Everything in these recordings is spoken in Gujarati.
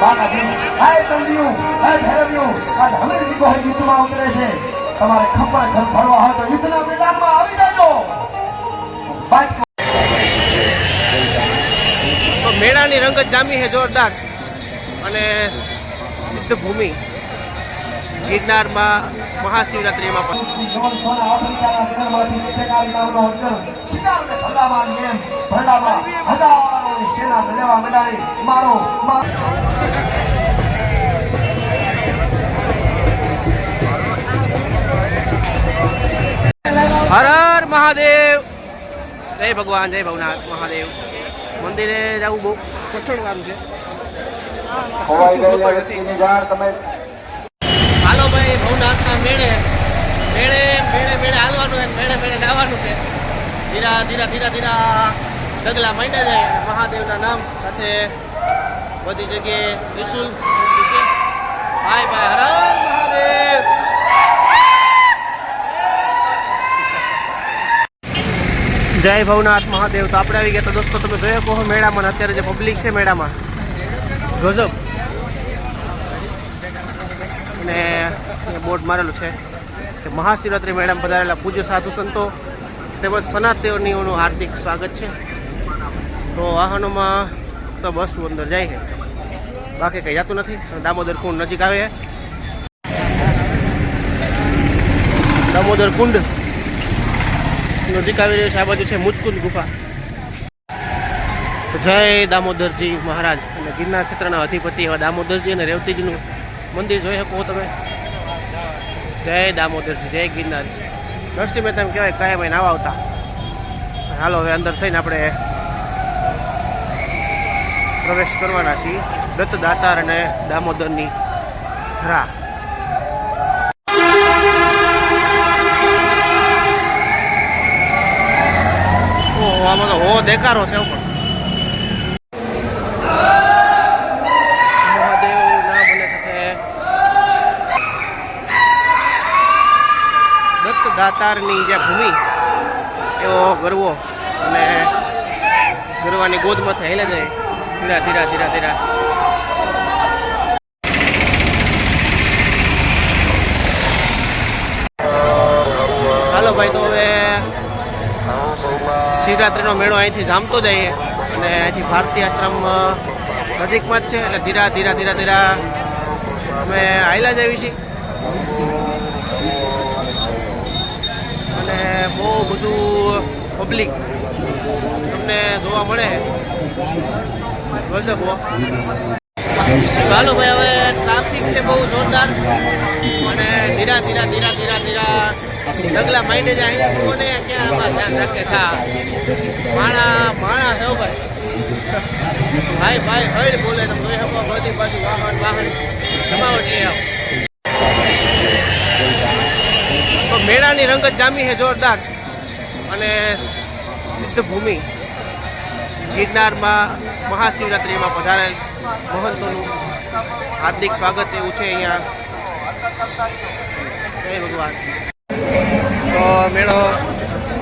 બાકાજી હાય તંદિયું હાય ભૈરવિયું આજ હમીરજી કોઈ યુદ્ધમાં ઉતરે છે. તમારે ખપ્પર ઘર ભરવા હોય તો યુદ્ધના મેદાનમાં આવી જાજો. તો મેળાની રંગત જામી છે જોરદાર. અને સિદ્ધ ભૂમિ ગિરનારમાં મહાશિવરાત્રિમાં પણ. સેના લેવા મંડાઈ મારો હર હર મહાદેવ. જય ભગવાન જય ભવનાથ મહાદેવ. મંદિરે જવું બહુ કઠણ વાળું છે. હાલો ભાઈ ભવનાથના મેળે મેળે મેળે મેળે હાલવાનું મેળે મેળે જવાનું છે. ધીરા ધીરા ધીરા ધીરા. ડગલા માંડ્યા છે. મહાદેવના નામ સાથે બધી જગ્યાએ ત્રિશુલ ભાઈ ભાઈ હર જય ભવનાથ મહાદેવ. તો આપણે આવી ગયા તો દોસ્તો, તમે જોયો કહો મેળામાં અત્યારે જે પબ્લિક છે મેળામાં. ગજબ. અને બોર્ડ મારેલું છે કે મહાશિવરાત્રિ મેળામાં પધારેલા પૂજ્ય સાધુ સંતો તેમજ સનાતનીઓનું હાર્દિક સ્વાગત છે. તો વાહનોમાં તો બસ અંદર જાય છે. બાકી કંઈ જતું નથી. દામોદર કુંડ નજીક આવે દામોદર કુંડ નજીક આવી રહ્યું છે. આ બાજુ છે મુચકુંદ ગુફા. જય દામોદરજી મહારાજ. અને ગિરનાર ક્ષેત્રના અધિપતિ એવા દામોદરજી અને રેવતીજીનું મંદિર જોઈ શકો તમે. જય દામોદરજી, જય ગિરનાર. નરસિંહ મહેતા કહેવાય, કાયમ નાવા આવતા. હાલો, હવે અંદર થઈને આપણે પ્રવેશ કરવાના છીએ. દત્ત દાતાર અને દામોદરની ધરા આમાં તો હો, દેકારો છે પણ. દાતારની જે ભૂમિ, એવો ગરવો અને ગરવાની ગોદમાંથી થયેલા જાય. ધીરા ધીરા ધીરા ધીરા. હાલો ભાઈ, તો હવે શિવરાત્રિનો મેળો અહીંથી જામતો જઈએ અને અહીંથી ભારતીય આશ્રમ નજીકમાં જ છે. એટલે ધીરા ધીરા ધીરા ધીરા અમે આયલા જ આવી છીએ. અને બહુ બધું પબ્લિક તમને જોવા મળે. ચાલો ભાઈ, હવે ટ્રાફિક છે બહુ જોરદાર. અને ધીરા ધીરા ધીરા ધીરા ધીરા ડગલા માઇન્ડે જાય કોને ક્યાં આમાં ધ્યાન રાખે. છા માણા માણા હે ભાઈ. ભાઈ ભાઈ, હળ બોલે ને ભાઈ શકો બધી બાજુ વાહન વાહન જમાવટ લઈ આવો. મેળાની રંગત જામી છે જોરદાર. અને સિદ્ધ ભૂમિ ગિરનારમાં મહાશિવરાત્રિમાં પધારેલ મહંતોનું હાર્દિક સ્વાગત એવું છે અહીંયા. જય ભગવાન. તો મેળો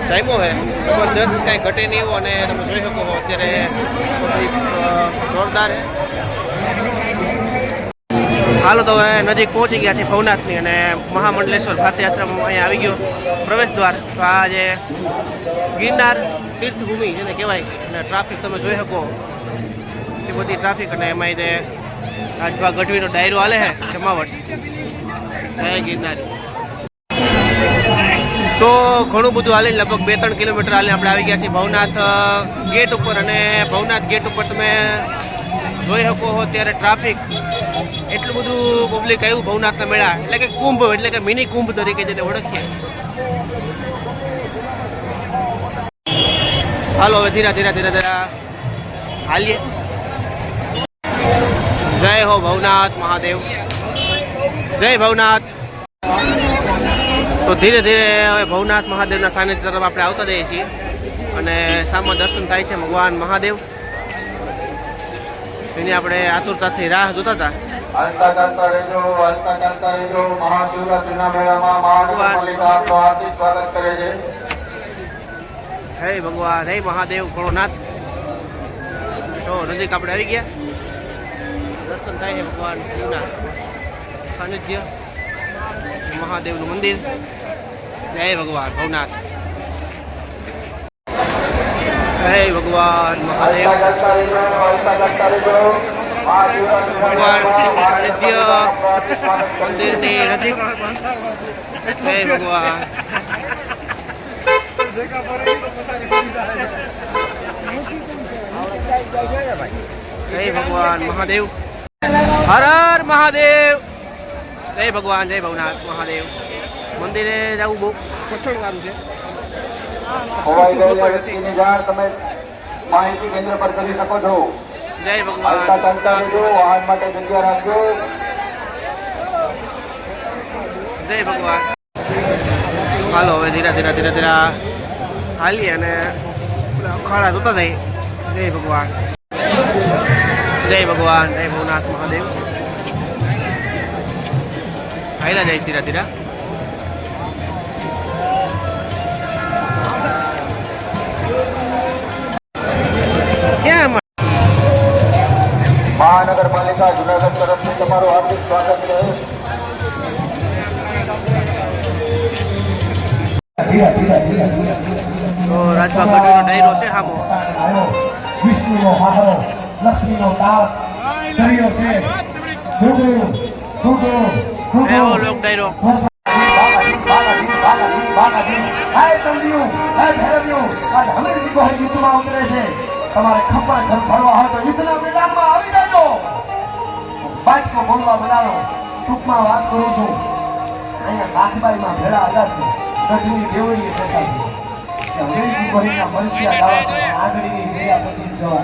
જામ્યો છે. જબરજસ્ત કાંઈ ઘટે નહીં અને તમે જોઈ શકો અત્યારે જોરદાર છે. હાલો તો નજીક પહોંચી ગયા છે ભવનાથની અને મહામંડલેશ્વર ભારતીય આશ્રમ અહીંયા આવી ગયો પ્રવેશ દ્વાર. તો આ જે ગિરનાર તીર્થભૂમિ જેને કહેવાય, અને ટ્રાફિક તમે જોઈ શકો. એ બધી ટ્રાફિક અને એમાં જે રાજભા ગઢવીનો ડાયરો હાલે છે, જમાવટ. જય ગિરનાર. તો ઘણું બધું હાલે, લગભગ બે ત્રણ કિલોમીટર હાલે આપણે આવી ગયા છીએ ભવનાથ ગેટ ઉપર. અને ભવનાથ ગેટ ઉપર તમે જોઈ શકો હો ત્યારે ટ્રાફિક. એટલું બધું પબ્લિક આવ્યું ભવનાથના મેળા. એટલે કે કુંભ, એટલે કે મિની કુંભ તરીકે જેને ઓળખીએ. હાલો, હવે ધીરા ધીરા ધીરા ધીરા હાલીએ. જય હો ભવનાથ મહાદેવ. જય ભવનાથ. તો ધીરે ધીરે હવે ભવનાથ મહાદેવના સાનિધ્ય તરફ આપણે આવતા જઈએ છીએ. અને સામે દર્શન થાય છે ભગવાન મહાદેવ. તેની આપણે આતુરતાથી રાહ જોતા હતા હે ભગવાન હે મહાદેવ કણોનાથ તો નજીક આપણે આવી ગયા દર્શન થાય છે ભગવાન શિવના સાનિધ્ય મહાદેવનું મંદિર જય ભગવાન ભવનાથ જય ભગવાન મહાદેવ. ભગવાન શિવ સાનિધ્ય મંદિરની નજીક. જય ભગવાન. જય ભગવાન મહાદેવ. હર હર મહાદેવ. જય ભગવાન, જય ભવનાથ મહાદેવ. મંદિરે જવું બહુ સચોટ વાળું છે. ખોવાઈ ગયેલા વ્યક્તિની જાણ તમે માહિતી કેન્દ્ર પર કરી શકો છો. જય હલતા ચાલતા રહેજો વાહન માટે જગ્યા રાખજો. જય ભગવાન. હાલો હવે ધીરે ધીરે ધીરે ધીરે હાલી અને બધા અખાડા જોતા જઈએ જય ભગવાન. જય ભગવાન જય ભવનાથ મહાદેવ. હાલા જાય ધીરા ધીરે. મહાનગરપાલિકા જુનાગઢ તરફથી તમારું હાર્દિક સ્વાગત છે. તો રાજભા છે સામો વિષ્ણુનો હારો લક્ષ્મીનો લોક ડાયરો. તમારે ખપ્પા ઘર ભરવા હોય તો યુદ્ધના મેદાનમાં બાટકો બોલવા બનાવો. ટૂંકમાં વાત કરું છું. અહીંયા કાઠબાઈમાં ભેળા આવ્યા છે. ગઢની દેવળીએ થતા છે. અંગ્રેજી ગોહિલના મરસિયા ગાવા છે આગળની ભેળા પછી જવા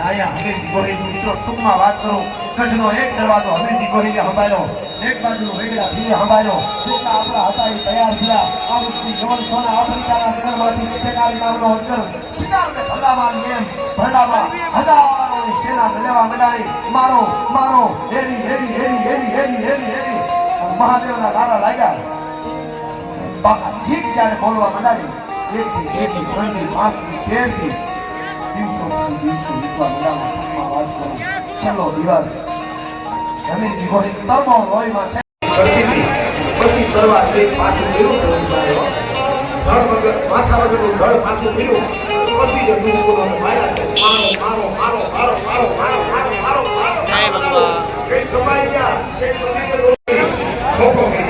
અહીંયા હમીરજી ગોહિલ મિત્રો, ટૂંકમાં વાત કરું. કચ્છનો એક દરવાજો હમીરજી ગોહિલે સંભાળ્યો એક બાજુ વેગડા ભીલે સંભાળ્યો જેટલા આપણા હતા એ તૈયાર થયા. આ જવન સોના આફ્રિકાના નગરમાંથી ટેકારી નામનો અજગર શિકારને ભરડામાં એમ. ભરડામાં મેદાની સેના લેવા મેદાની મારો મારો, હેરી હેરી હેરી હેરી હેરી હેરી હેરી. મહાદેવના નારા લાગ્યા. બાકા ઠીક જ્યારે બોલવા મેદાની એક થી એક થી ત્રણથી પાંચ દિવસો દિવસો વીતવા મેદાના વાત કરો. છેલ્લો દિવસ. ધનીજી ગોહિલ તમામ લોહીમાં છે. પછી કરવા તે પાછું કેવું કરવું વગર માથા વગરનું ધડ પાછું ફેરું પછી જે દુશ્મનોને માર્યા છે. મારો મારો મારો મારો મારો મારો મારો મારો મારો કઈ કમાઈ ગયા કઈ કમાઈ ખોખો કરી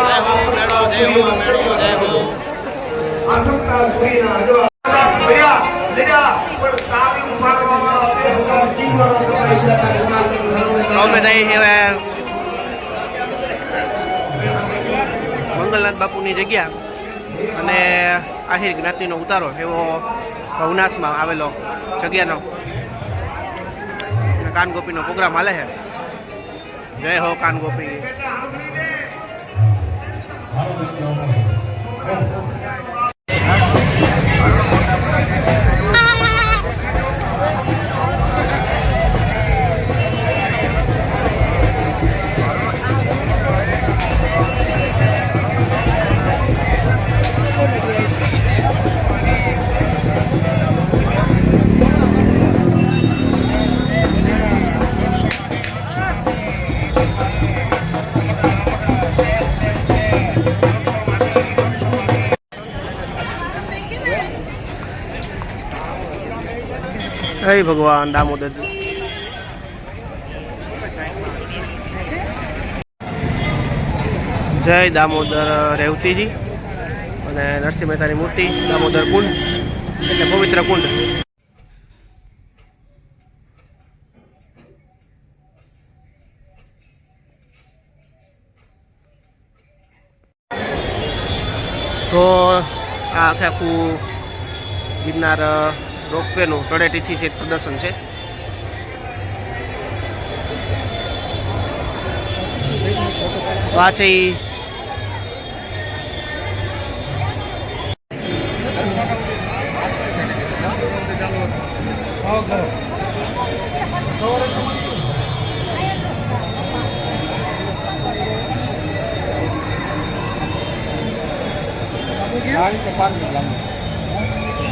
જય હો મેળો જય હો મેળો જય હો આધુનિકતા સૂર્યના હજવા ભર્યા લીધા પણ સારી ઉપાડવામાં બે હજાર કિલો કમાઈ ગયા અમે જઈએ છીએ મંગલનાથ બાપુની જગ્યા અને આહિર જ્ઞાતિનો ઉતારો એવો ભવનાથમાં આવેલો જગ્યાનો. કાનગોપીનો પ્રોગ્રામ હાલે છે. જય હો કાનગોપી. હે ભગવાન દામોદર જય દામોદર રેવતીજી અને નરસિંહ મહેતાની મૂર્તિ, દામોદર કુંડ, એટલે પવિત્ર કુંડ. તો આ આખે આખું ગિરનાર રોપવેનું તળેટીથી છે પ્રદર્શન છે. આ છે એ Ay, qué